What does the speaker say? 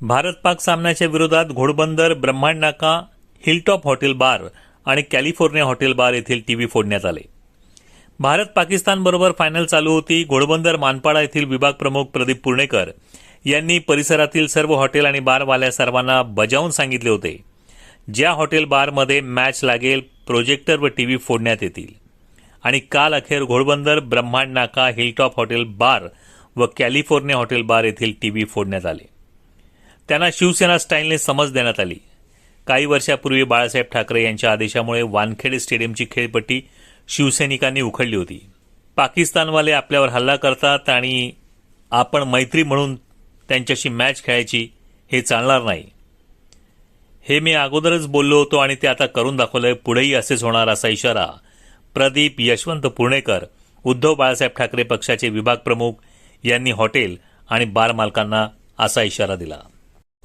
भारत पाक सामन्याच्या विरोधात घोडबंदर ब्रह्मांड नाका हिलटॉप हॉटेल बार आणि कॅलिफोर्निया हॉटेल बार येथील टीव्ही फोडण्यात आले. भारत पाकिस्तान बरोबर फायनल चालू होती. घोडबंदर मानपाडा येथील विभाग प्रमुख प्रदीप पुर्णेकर यांनी परिसरातील सर्व हॉटेल आणि बारवाल्या सर्वांना बजावून सांगितले होते. ज्या हॉटेल बारमध्ये मॅच लागेल प्रोजेक्टर व टीव्ही फोडण्यात येतील. आणि काल अखेर घोडबंदर ब्रह्मांड नाका हिलटॉप हॉटेल बार व कॅलिफोर्निया हॉटेल बार येथील टीव्ही फोडण्यात आले. त्यांना शिवसेना स्टाईलने समज देण्यात आली. काही वर्षापूर्वी बाळासाहेब ठाकरे यांच्या आदेशामुळे वानखेडे स्टेडियमची खेळपट्टी शिवसैनिकांनी उखडली होती. पाकिस्तानवाले आपल्यावर हल्ला करतात आणि आपण मैत्री म्हणून त्यांच्याशी मॅच खेळायची हे चालणार नाही. हे मी अगोदरच बोललो होतो आणि ते आता करून दाखवलंय. पुढेही असेच होणार असा इशारा प्रदीप यशवंत पुणेकर उद्धव बाळासाहेब ठाकरे पक्षाचे विभाग प्रमुख यांनी हॉटेल आणि बार मालकांना असा इशारा दिला.